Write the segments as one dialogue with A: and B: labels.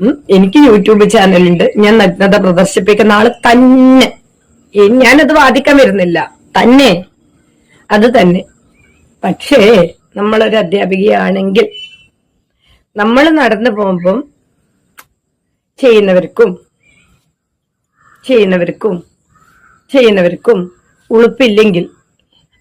A: എനിക്ക് യൂട്യൂബ് ചാനലുണ്ട്. ഞാൻ നഗ്നത പ്രദർശിപ്പിക്കുന്ന ആൾ തന്നെ. ഞാനത് വാദിക്കാൻ വരുന്നില്ല. തന്നെ. അത് തന്നെ. പക്ഷേ നമ്മളൊരു അധ്യാപികയാണെങ്കിൽ നമ്മൾ നടന്നു പോകുമ്പം ചെയ്യുന്നവർക്കും ചെയ്യുന്നവർക്കും ചെയ്യുന്നവർക്കും ഉളുപ്പില്ലെങ്കിൽ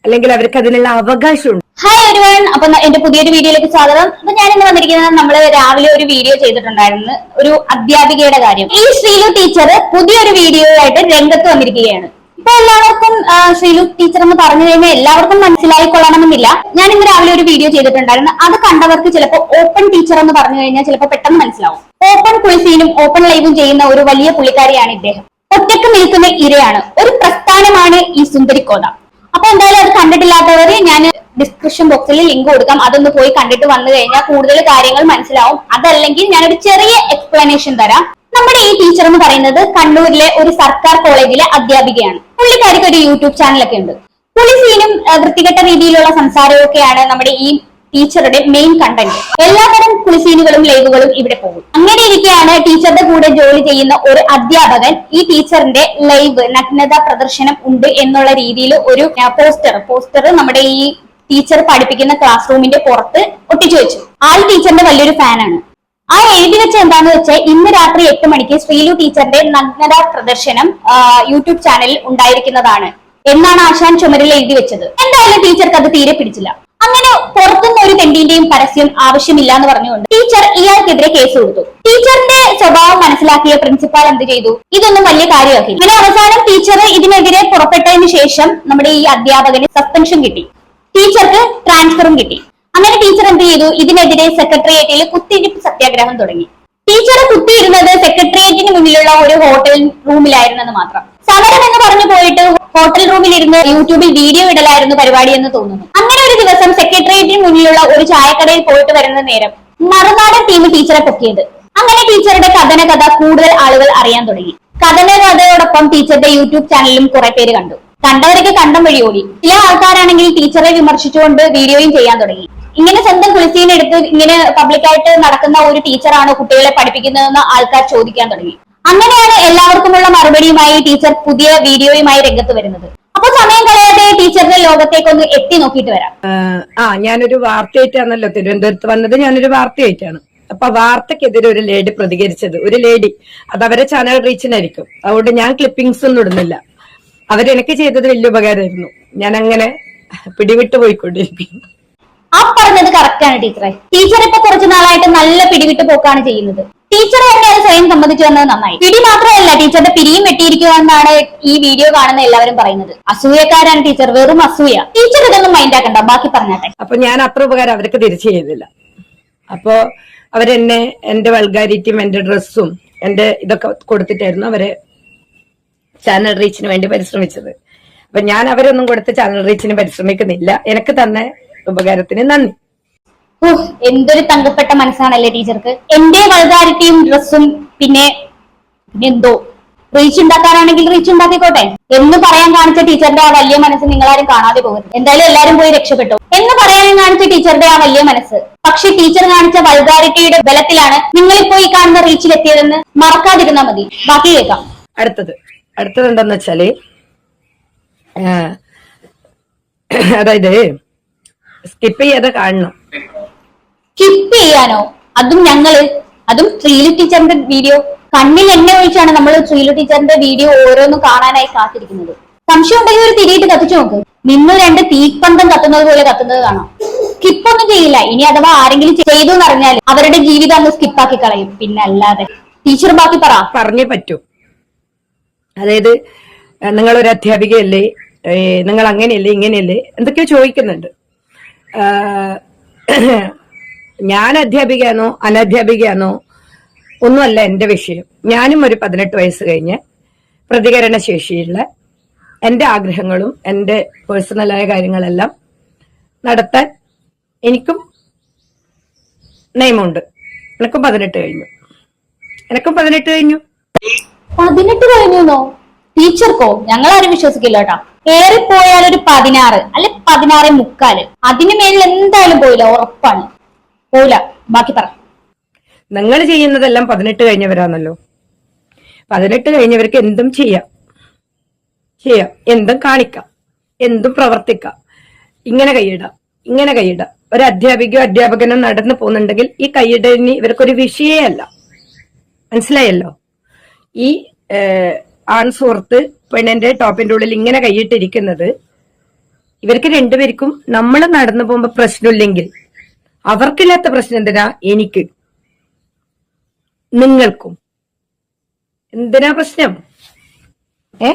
A: അല്ലെങ്കിൽ അവർക്ക് അതിനുള്ള അവകാശമുണ്ട്
B: ഹായ് എവരിവൺ അപ്പൊ എന്റെ പുതിയൊരു വീഡിയോയിലേക്ക് സ്വാഗതം. അപ്പൊ ഞാൻ ഇന്ന് വന്നിരിക്കുന്നത് നമ്മൾ രാവിലെ ഒരു വീഡിയോ ചെയ്തിട്ടുണ്ടായിരുന്നു. ഒരു അധ്യാപികയുടെ കാര്യം. ഈ ശ്രീലു ടീച്ചർ പുതിയൊരു വീഡിയോ ആയിട്ട് രംഗത്ത് വന്നിരിക്കുകയാണ്. ഇപ്പൊ എല്ലാവർക്കും ശ്രീലു ടീച്ചർ എന്ന് പറഞ്ഞു കഴിഞ്ഞാൽ എല്ലാവർക്കും മനസ്സിലായിക്കൊള്ളണമെന്നില്ല. ഞാൻ ഇന്ന് രാവിലെ ഒരു വീഡിയോ ചെയ്തിട്ടുണ്ടായിരുന്നു. അത് കണ്ടവർക്ക് ചിലപ്പോൾ ഓപ്പൺ ടീച്ചർ എന്ന് പറഞ്ഞു കഴിഞ്ഞാൽ ചിലപ്പോൾ പെട്ടെന്ന് മനസ്സിലാവും. ഓപ്പൺ ക്വിസീനും ഓപ്പൺ ലൈവും ചെയ്യുന്ന ഒരു വലിയ പുള്ളിക്കാരിയാണ് ഇദ്ദേഹം. ഒറ്റയ്ക്ക് നിൽക്കുന്ന ഇരയാണ്. ഒരു പ്രസ്ഥാനമാണ് ഈ സുന്ദരിക്കോത. അപ്പൊ എന്തായാലും അത് കണ്ടിട്ടില്ലാത്തവര് ഞാൻ ഡിസ്ക്രിപ്ഷൻ ബോക്സിൽ ലിങ്ക് കൊടുക്കാം. അതൊന്ന് പോയി കണ്ടിട്ട് വന്നു കഴിഞ്ഞാൽ കൂടുതൽ കാര്യങ്ങൾ മനസ്സിലാവും. അതല്ലെങ്കിൽ ഞാനൊരു ചെറിയ എക്സ്പ്ലനേഷൻ തരാം. നമ്മുടെ ഈ ടീച്ചർ എന്ന് പറയുന്നത് കണ്ണൂരിലെ ഒരു സർക്കാർ കോളേജിലെ അധ്യാപികയാണ്. പുള്ളിക്കാരിക്ക് ഒരു യൂട്യൂബ് ചാനലൊക്കെ ഉണ്ട്. പുള്ളി സീനും ഏഹ്, വൃത്തികെട്ട രീതിയിലുള്ള സംസാരവും നമ്മുടെ ഈ ടീച്ചറുടെ മെയിൻ കണ്ടന്റ് എല്ലാതരം കുളിസീനുകളും ലൈവുകളും ഇവിടെ പോകും. അങ്ങനെ ഇരിക്കെയാണ് ടീച്ചറുടെ കൂടെ ജോലി ചെയ്യുന്ന ഒരു അധ്യാപകൻ ഈ ടീച്ചറിന്റെ ലൈവ് നഗ്നത പ്രദർശനം ഉണ്ട് എന്നുള്ള രീതിയിൽ ഒരു പോസ്റ്റർ പോസ്റ്റർ നമ്മുടെ ഈ ടീച്ചർ പഠിപ്പിക്കുന്ന ക്ലാസ് റൂമിന്റെ പുറത്ത് ഒട്ടിച്ചു വെച്ചു ആൾ ടീച്ചറിന്റെ വലിയൊരു ഫാനാണ് ആ എഴുതി വെച്ച എന്താന്ന് വെച്ചാൽ ഇന്ന് രാത്രി എട്ട് മണിക്ക് ശ്രീലു ടീച്ചറിന്റെ നഗ്നത പ്രദർശനം യൂട്യൂബ് ചാനലിൽ ഉണ്ടായിരിക്കുന്നതാണ്. എന്നാണ് ആശാൻ ചുമരിൽ എഴുതി വെച്ചത്. എന്തായാലും ടീച്ചർക്ക് അത് തീരെ പിടിച്ചില്ല. അങ്ങനെ പുറത്തുനിന്ന് ഒരു തെണ്ടിന്റെയും പരസ്യം ആവശ്യമില്ല എന്ന് പറഞ്ഞുകൊണ്ട് ടീച്ചർ ഇയാൾക്കെതിരെ കേസ് കൊടുത്തു. ടീച്ചറിന്റെ സ്വഭാവം മനസ്സിലാക്കിയ പ്രിൻസിപ്പാൾ എന്ത് ചെയ്തു? ഇതൊന്നും വലിയ കാര്യമാക്കി അങ്ങനെ അവസാനം ടീച്ചർ ഇതിനെതിരെ പുറപ്പെട്ടതിന് ശേഷം നമ്മുടെ ഈ അധ്യാപകന് സസ്പെൻഷൻ കിട്ടി. ടീച്ചർക്ക് ട്രാൻസ്ഫറും കിട്ടി. അങ്ങനെ ടീച്ചർ എന്ത് ചെയ്തു? ഇതിനെതിരെ സെക്രട്ടേറിയറ്റിൽ കുത്തിയിരിപ്പ് സത്യാഗ്രഹം തുടങ്ങി. ടീച്ചർ കുത്തിയിരുന്നത് സെക്രട്ടേറിയറ്റിന് മുന്നിലുള്ള ഒരു ഹോട്ടൽ റൂമിലായിരുന്നെന്ന് മാത്രം. സമരം എന്ന് പറഞ്ഞു പോയിട്ട് ഹോട്ടൽ റൂമിൽ ഇരുന്ന് യൂട്യൂബിൽ വീഡിയോ ഇടലായിരുന്നു പരിപാടി എന്ന് തോന്നുന്നു. അങ്ങനെ ഒരു ദിവസം സെക്രട്ടേറിയറ്റിന് മുന്നിലുള്ള ഒരു ചായക്കടയിൽ പോയിട്ട് വരുന്ന നേരം മറുനാടൻ ടീം ടീച്ചറെ പൊക്കിയത്. അങ്ങനെ ടീച്ചറുടെ കഥന കഥ കൂടുതൽ ആളുകൾ അറിയാൻ തുടങ്ങി. കഥന കഥയോടൊപ്പം ടീച്ചറുടെ യൂട്യൂബ് ചാനലിലും കുറെ പേര് കണ്ടു. കണ്ടവരൊക്കെ കണ്ടം വഴി ഓടി. ചില ആൾക്കാരാണെങ്കിൽ ടീച്ചറെ വിമർശിച്ചുകൊണ്ട് വീഡിയോയും ചെയ്യാൻ തുടങ്ങി. ഇങ്ങനെ സ്വന്തം കുളിസീനെടുത്ത് ഇങ്ങനെ പബ്ലിക്കായിട്ട് നടക്കുന്ന ഒരു ടീച്ചറാണോ കുട്ടികളെ പഠിപ്പിക്കുന്നതെന്ന് ആൾക്കാർ ചോദിക്കാൻ തുടങ്ങി. അങ്ങനെയാണ് എല്ലാവർക്കുമുള്ള മറുപടിയുമായി ടീച്ചർ പുതിയ വീഡിയോയുമായി രംഗത്ത് വരുന്നത്. അപ്പൊ സമയം കളയാതെ ലോകത്തേക്ക് ഒന്ന് എത്തി നോക്കിയിട്ട് വരാം.
A: ആ ഞാനൊരു വാർത്തയായിട്ടാണല്ലോ തിരുവനന്തപുരത്ത് വന്നത്. ഞാനൊരു വാർത്തയായിട്ടാണ് അപ്പൊ വാർത്തക്കെതിരെ ഒരു ലേഡി പ്രതികരിച്ചത്. ഒരു ലേഡി. അത് അവരെ ചാനൽ റീച്ചിനായിരിക്കും അതുകൊണ്ട് ഞാൻ ക്ലിപ്പിംഗ്സ് ഒന്നും ഇടുന്നില്ല. അവരെനിക്ക് ചെയ്തത് വലിയ ഉപകാരമായിരുന്നു. ഞാൻ അങ്ങനെ പിടിവിട്ട് പോയിക്കൊണ്ടിരിക്കുന്നു.
B: ആ പറഞ്ഞത് കറക്റ്റാണ് ടീച്ചറെ. ടീച്ചർ ഇപ്പൊ കുറച്ചു നാളായിട്ട് നല്ല പിടിവിട്ട് പോക്കാണ് ചെയ്യുന്നത്. ടീച്ചറെ തന്നെ അത് സ്വയം സംബന്ധിച്ചു വന്നത് നന്നായി. പിടി മാത്രമല്ല ടീച്ചറിന്റെ പിരിയും വെട്ടിയിരിക്കുക എന്നാണ് ഈ വീഡിയോ കാണുന്ന എല്ലാവരും പറയുന്നത്. അസൂയക്കാരാണ് ടീച്ചർ. വെറും അസൂയ. ടീച്ചർ ഇതൊന്നും മൈൻഡ് ആക്കണ്ട. ബാക്കി പറഞ്ഞാട്ടെ.
A: അപ്പൊ ഞാൻ അത്ര ഉപകാരം അവർക്ക് തിരിച്ചു ചെയ്തില്ല. അപ്പോ അവരെന്നെ എന്റെ വൾഗാരിറ്റിയും എന്റെ ഡ്രസ്സും എന്റെ ഇതൊക്കെ കൊടുത്തിട്ടായിരുന്നു അവരെ ചാനൽ റീച്ചിന് വേണ്ടി പരിശ്രമിച്ചത്. അപ്പൊ ഞാൻ അവരൊന്നും കൊടുത്ത് ചാനൽ റീച്ചിന് പരിശ്രമിക്കുന്നില്ല. എനിക്ക് തന്നെ ഉപകാരത്തിന് നന്ദി.
B: എന്തൊരു തങ്കപ്പെട്ട മനസ്സാണല്ലേ ടീച്ചർക്ക്. എന്റെ വൾഗാരിറ്റിയും ഡ്രസ്സും പിന്നെ എന്തോ റീച്ച് ഉണ്ടാക്കാനാണെങ്കിൽ റീച്ച് ഉണ്ടാക്കിക്കോട്ടെ. എന്ന് പറയാൻ കാണിച്ച ടീച്ചറുടെ ആ വലിയ മനസ്സ് നിങ്ങളാരും കാണാതെ പോകരുത്. എന്തായാലും എല്ലാരും പോയി രക്ഷപ്പെട്ടു. എന്ന് പറയാൻ കാണിച്ച ടീച്ചറുടെ ആ വലിയ മനസ്സ്. പക്ഷെ ടീച്ചർ കാണിച്ച വൾഗാരിറ്റിയുടെ ബലത്തിലാണ് നിങ്ങൾ നിങ്ങളിപ്പോ ഈ കാണുന്ന റീച്ചിൽ എത്തിയതെന്ന് മറക്കാതിരുന്നാ മതി. ബാക്കി കേൾക്കാം.
A: അടുത്തത്. അടുത്തത് എന്താന്ന് വെച്ചാൽ അതായത് സ്കിപ്പ് ചെയ്യാതെ കാണണം.
B: സ്കിപ്പ് ചെയ്യാനോ? അതും ഞങ്ങൾ അതും ശ്രീലു ടീച്ചറിന്റെ വീഡിയോ കണ്ണിൽ എണ്ണ ഒഴിച്ചാണ് നമ്മൾ ശ്രീലു ടീച്ചറിന്റെ വീഡിയോ ഓരോന്നും കാണാനായി കാത്തിരിക്കുന്നത്. സംശയം ഉണ്ടെങ്കിൽ ഒരു തിരിയിട്ട് കത്തിച്ചു നോക്ക്. നിന്ന് രണ്ട് തീപ്പന്തം കത്തുന്നത് പോലെ കത്തുന്നത് കാണാം. സ്കിപ്പ് ഒന്നും ചെയ്യില്ല. ഇനി അഥവാ ആരെങ്കിലും ചെയ്തു പറഞ്ഞാൽ അവരുടെ ജീവിതം അങ്ങ് സ്കിപ്പാക്കി കളയും. പിന്നെ അല്ലാതെ ടീച്ചർ ബാക്കി പറ.
A: പറഞ്ഞേ പറ്റൂ. അതായത് നിങ്ങൾ ഒരു അധ്യാപികയല്ലേ? നിങ്ങൾ അങ്ങനെയല്ലേ ഇങ്ങനെയല്ലേ? എന്തൊക്കെയോ ചോദിക്കുന്നുണ്ട്. ഞാൻ അധ്യാപികയാണോ അനധ്യാപികയാണോ? ഒന്നുമല്ല എന്റെ വിഷയം. ഞാനും ഒരു പതിനെട്ട് വയസ്സ് കഴിഞ്ഞ് പ്രതികരണ ശേഷിയുള്ള എന്റെ ആഗ്രഹങ്ങളും എന്റെ പേഴ്സണലായ കാര്യങ്ങളെല്ലാം നടത്താൻ എനിക്കും നിയമമുണ്ട്. എനിക്കും പതിനെട്ട് കഴിഞ്ഞു. എനിക്കും പതിനെട്ട് കഴിഞ്ഞു?
B: പതിനെട്ട് കഴിഞ്ഞോ ടീച്ചർക്കോ? ഞങ്ങളാരും വിശ്വസിക്കില്ല കയറി പോയാൽ ഒരു പതിനാറ് അല്ലെ പതിനാറ് മുക്കാൽ. അതിന് മേലിൽ എന്തായാലും പോയില്ല ഉറപ്പാണ്. പോയില്ല. ബാക്കി പറ.
A: നിങ്ങൾ ചെയ്യുന്നതെല്ലാം പതിനെട്ട് കഴിഞ്ഞവരാണല്ലോ. പതിനെട്ട് കഴിഞ്ഞവർക്ക് എന്തും ചെയ്യാം. ചെയ്യാം. എന്തും കാണിക്കാം. എന്തും പ്രവർത്തിക്കാം. ഇങ്ങനെ കൈയിടാം. ഇങ്ങനെ കൈയിടാം. ഒരു അധ്യാപികയോ അധ്യാപകനോ നടന്നു പോകുന്നുണ്ടെങ്കിൽ ഈ കൈയിടലിന് ഇവർക്കൊരു വിഷയമല്ല മനസ്സിലായല്ലോ? ഈ ഏഹ്, ആൺ സുഹൃത്ത് പെണ്ണിന്റെ ടോപ്പിന്റെ ഉള്ളിൽ ഇങ്ങനെ കൈയിട്ടിരിക്കുന്നത് ഇവർക്ക് രണ്ടുപേർക്കും നമ്മൾ നടന്നു പോകുമ്പോ പ്രശ്നമില്ലെങ്കിൽ അവർക്കില്ലാത്ത പ്രശ്നം എന്തിനാ? എനിക്ക്. നിങ്ങൾക്കും. എന്തിനാ പ്രശ്നം? ഏ?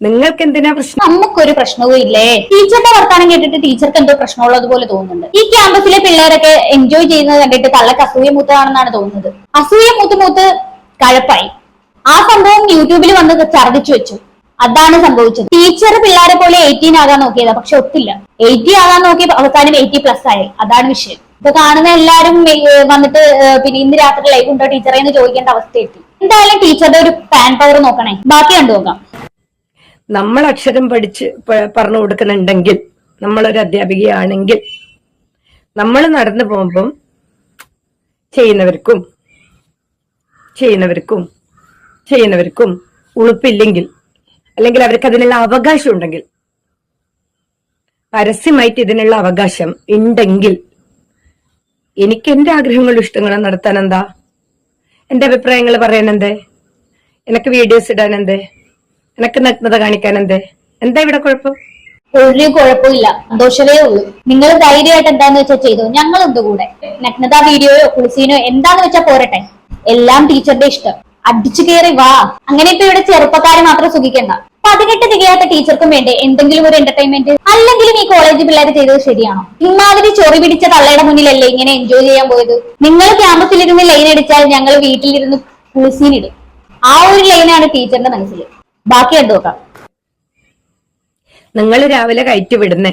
A: നിങ്ങൾക്ക് എന്തിനാ പ്രശ്നം?
B: നമുക്കൊരു പ്രശ്നവും ഇല്ലേ? ടീച്ചറിന്റെ വർത്താനം കേട്ടിട്ട് ടീച്ചർക്ക് എന്തോ പ്രശ്നമുള്ളത് പോലെ തോന്നുന്നുണ്ട്. ഈ ക്യാമ്പസിലെ പിള്ളേരൊക്കെ എൻജോയ് ചെയ്യുന്നത് കണ്ടിട്ട് തള്ളക്ക് അസൂയ മൂത്തതാണെന്നാണ് തോന്നുന്നത്. അസൂയ മൂത്ത് മൂത്ത് കഴപ്പായി. ആ സംഭവം യൂട്യൂബിൽ വന്ന് ഛർദിച്ചു വെച്ചു. അതാണ് സംഭവിച്ചത്. ടീച്ചർ പിള്ളേരെ പോലെ എയ്റ്റീൻ ആകാൻ നോക്കിയത് പക്ഷെ ഒത്തില്ല. എയ്റ്റി ആകാൻ നോക്കി അവസാനം എയ്റ്റി പ്ലസ് ആയി. അതാണ് വിഷയം. ഇപ്പൊ കാണുന്ന എല്ലാരും വന്നിട്ട് പിന്നെ ഇന്ന് രാത്രി ലൈവ് ഉണ്ടോ ടീച്ചറെ എന്ന് ചോദിക്കേണ്ട അവസ്ഥ എത്തി. എന്തായാലും ടീച്ചറുടെ ഒരു പാൻ പവർ നോക്കണേ. ബാക്കി കണ്ടു നോക്കാം.
A: നമ്മൾ അക്ഷരം പഠിച്ച് പറഞ്ഞു കൊടുക്കുന്നുണ്ടെങ്കിൽ നമ്മളൊരു അധ്യാപികയാണെങ്കിൽ നമ്മൾ നടന്നു പോകുമ്പം ചെയ്യുന്നവർക്കും ചെയ്യുന്നവർക്കും ചെയ്യുന്നവർക്കും ഉളുപ്പില്ലെങ്കിൽ അല്ലെങ്കിൽ അവർക്ക് അതിനുള്ള അവകാശം ഉണ്ടെങ്കിൽ പരസ്യമായിട്ട് ഇതിനുള്ള അവകാശം ഉണ്ടെങ്കിൽ എനിക്ക് എന്റെ ആഗ്രഹങ്ങളും ഇഷ്ടങ്ങളും നടത്താൻ എന്താ? എന്റെ അഭിപ്രായങ്ങൾ പറയാൻ എന്തേ? എനിക്ക് വീഡിയോസ് ഇടാൻ എന്തേ? എനക്ക് നഗ്നത കാണിക്കാൻ എന്തേ? എന്താ ഇവിടെ കുഴപ്പം?
B: ഒരു കുഴപ്പമില്ല. സന്തോഷമേ ഉള്ളൂ. നിങ്ങൾ ധൈര്യമായിട്ട് എന്താന്ന് വെച്ചാൽ ചെയ്തു? ഞങ്ങൾ ഉണ്ട് കൂടെ? നഗ്നത വീഡിയോയോ കുളിസീനോ എന്താന്ന് വെച്ചാൽ പോരട്ടെ. എല്ലാം ടീച്ചറുടെ ഇഷ്ടം. അടിച്ചു കയറി വാ. അങ്ങനെ ഇപ്പൊ ഇവിടെ ചെറുപ്പക്കാരെ മാത്രം സുഖിക്കണ്ട. പതിനെട്ട് തികയാത്ത ടീച്ചർക്കും വേണ്ടേ? എന്തെങ്കിലും ഒരു എന്റർടൈൻമെന്റ് അല്ലെങ്കിലും ഈ കോളേജ് പിള്ളേർ ചെയ്തത് ശരിയാണോ? ഇമാതിരി ചൊറി പിടിച്ച തള്ളയുടെ മുന്നിലല്ലേ ഇങ്ങനെ എൻജോയ് ചെയ്യാൻ പോയത്? നിങ്ങൾ ക്യാമ്പസിലിരുന്ന് ലൈൻ അടിച്ചാൽ ഞങ്ങൾ വീട്ടിലിരുന്ന് കുളിസീനിടും. ആ ഒരു ലൈനാണ് ടീച്ചറിന്റെ മനസ്സിൽ ബാക്കി കണ്ടു നോക്കാം?
A: നിങ്ങൾ രാവിലെ കയറ്റി വിടുന്നേ.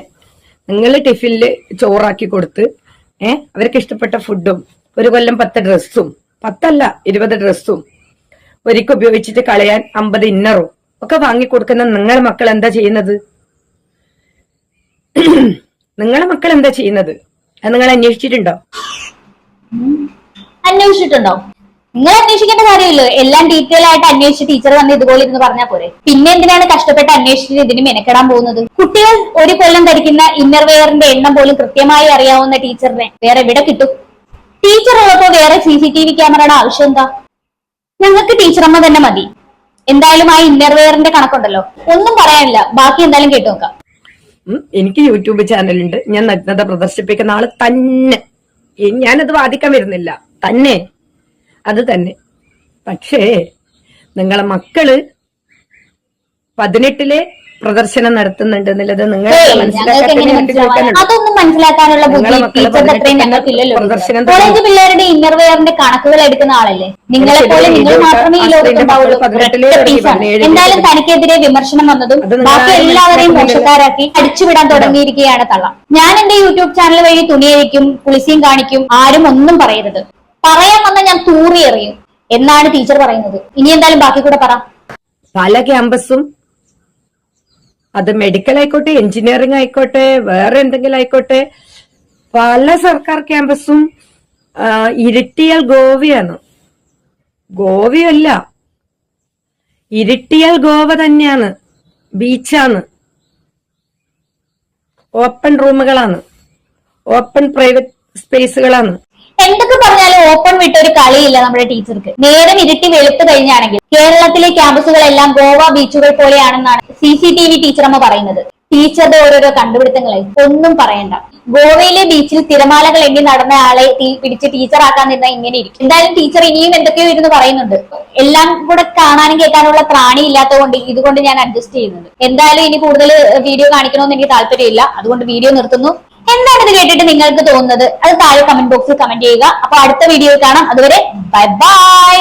A: നിങ്ങൾ ടിഫിനിൽ ചോറാക്കി കൊടുത്ത് ഏ അവർക്ക് ഇഷ്ടപ്പെട്ട ഫുഡും ഒരു കൊല്ലം പത്ത് ഡ്രസ്സും പത്തല്ല ഇരുപത് ഡ്രസ്സും ഒരിക്കൽ ഉപയോഗിച്ചിട്ട് കളയാൻ അമ്പത് ഇന്നറും ഒക്കെ വാങ്ങിക്കൊടുക്കുന്ന നിങ്ങളുടെ മക്കൾ എന്താ ചെയ്യുന്നത്? നിങ്ങളുടെ മക്കൾ എന്താ ചെയ്യുന്നത്? അത് നിങ്ങൾ അന്വേഷിച്ചിട്ടുണ്ടോ?
B: അന്വേഷിച്ചിട്ടുണ്ടോ? നിങ്ങൾ അന്വേഷിക്കേണ്ട കാര്യമില്ലോ. എല്ലാം ഡീറ്റെയിൽ ആയിട്ട് അന്വേഷിച്ച് ടീച്ചർ വന്ന് ഇതുപോലെ ഇരുന്ന് പറഞ്ഞാൽ പോരെ. പിന്നെ എന്തിനാണ് കഷ്ടപ്പെട്ട് അന്വേഷിച്ചിട്ട് ഇതിന് മെനക്കെടാൻ പോകുന്നത്? കുട്ടികൾ ഒരു കൊല്ലം ധരിക്കുന്ന ഇന്നർവെയറിന്റെ എണ്ണം പോലും കൃത്യമായി അറിയാവുന്ന ടീച്ചറിനെ വേറെ എവിടെ കിട്ടും? ടീച്ചർ ഉള്ളപ്പോ വേറെ സി സി ടി വി ക്യാമറയുടെ ആവശ്യം എന്താ? ഞങ്ങൾക്ക് ടീച്ചറമ്മ തന്നെ മതി. എന്തായാലും ആ ഇന്നർവെയറിന്റെ കണക്കുണ്ടല്ലോ. ഒന്നും പറയാനില്ല. ബാക്കി എന്തായാലും കേട്ടു നോക്കാം.
A: എനിക്ക് യൂട്യൂബ് ചാനലുണ്ട് ഞാൻ നഗ്നത പ്രദർശിപ്പിക്കുന്ന ആൾ തന്നെ. ഞാനത് വാദിക്കാൻ വരുന്നില്ല. തന്നെ. അത് തന്നെ പക്ഷേ നിങ്ങളെ മക്കൾ പതിനെട്ടിലെ പ്രദർശനം നടത്തുന്നുണ്ട് എന്നുള്ളത് നിങ്ങൾ
B: അതൊന്നും മനസ്സിലാക്കാനുള്ള
A: പ്രദർശനം
B: കോളേജ് പിള്ളേരുടെ കണക്കുകൾ എടുക്കുന്ന ആളല്ലേ? നിങ്ങളെ പോലെ നിങ്ങൾ മാത്രമേ ഈ ലോകത്തുണ്ടാവുള്ളൂ എന്തായാലും. തനിക്കെതിരെ വിമർശനം വന്നതും ബാക്കി എല്ലാവരെയും. മോശക്കാരാക്കി അടിച്ചുവിടാൻ തുടങ്ങിയിരിക്കുകയാണ് തള്ള. ഞാൻ എന്റെ യൂട്യൂബ് ചാനൽ വഴി തുണിയഴിക്കും പുളിസിയും കാണിക്കും ആരും ഒന്നും പറയരുത്. പറയാൻ വന്നാൽ ഞാൻ തൂറി എറിയും. എന്നാണ് ടീച്ചർ പറയുന്നത്. ഇനി എന്തായാലും ബാക്കി കൂടെ പറ.
A: പല ക്യാമ്പസും അത് മെഡിക്കൽ ആയിക്കോട്ടെ എഞ്ചിനീയറിംഗ് ആയിക്കോട്ടെ വേറെ എന്തെങ്കിലും ആയിക്കോട്ടെ പല സർക്കാർ ക്യാമ്പസും ഇരുട്ടിയാൽ ഗോവയാണ്. ഗോവയല്ല. ഇരുട്ടിയാൽ ഗോവ തന്നെയാണ്. ബീച്ചാണ്. ഓപ്പൺ റൂമുകളാണ്. ഓപ്പൺ പ്രൈവറ്റ് സ്പേസുകളാണ്.
B: എന്തൊക്കെ പറഞ്ഞാലും ഓപ്പൺ വിട്ട ഒരു കളിയില്ല നമ്മുടെ ടീച്ചർക്ക്. നേരം ഇരുട്ടി വെളുത്തു കഴിഞ്ഞാണെങ്കിൽ കേരളത്തിലെ ക്യാമ്പസുകളെല്ലാം ഗോവ ബീച്ചുകൾ പോലെയാണെന്നാണ് സി സി ടി വി ടീച്ചറമ്മ പറയുന്നത്. ടീച്ചറുടെ ഓരോരോ കണ്ടുപിടുത്തങ്ങളെ ഒന്നും പറയണ്ട. ഗോവയിലെ ബീച്ചിൽ തിരമാലകൾ എണ്ണി നടന്ന ആളെ പിടിച്ച് ടീച്ചർ ആക്കാൻ നിന്ന ഇങ്ങനെ ഇരിക്കും. എന്തായാലും ടീച്ചർ ഇനിയും എന്തൊക്കെയോ ഇരുന്ന് പറയുന്നുണ്ട്. എല്ലാം കൂടെ കാണാനും കേൾക്കാനുള്ള ത്രാണി ഇല്ലാത്തതുകൊണ്ട് ഇതുകൊണ്ട് ഞാൻ അഡ്ജസ്റ്റ് ചെയ്യുന്നുണ്ട്. എന്തായാലും ഇനി കൂടുതൽ വീഡിയോ കാണിക്കണമെന്ന് എനിക്ക് താല്പര്യമില്ല. അതുകൊണ്ട് വീഡിയോ നിർത്തുന്നു. എന്താണ് ഇത് കേട്ടിട്ട് നിങ്ങൾക്ക് തോന്നുന്നത്? അത് താഴെ കമന്റ് ബോക്സിൽ കമന്റ് ചെയ്യുക. അപ്പൊ അടുത്ത വീഡിയോ കാണാം. അതുവരെ ബൈ ബൈ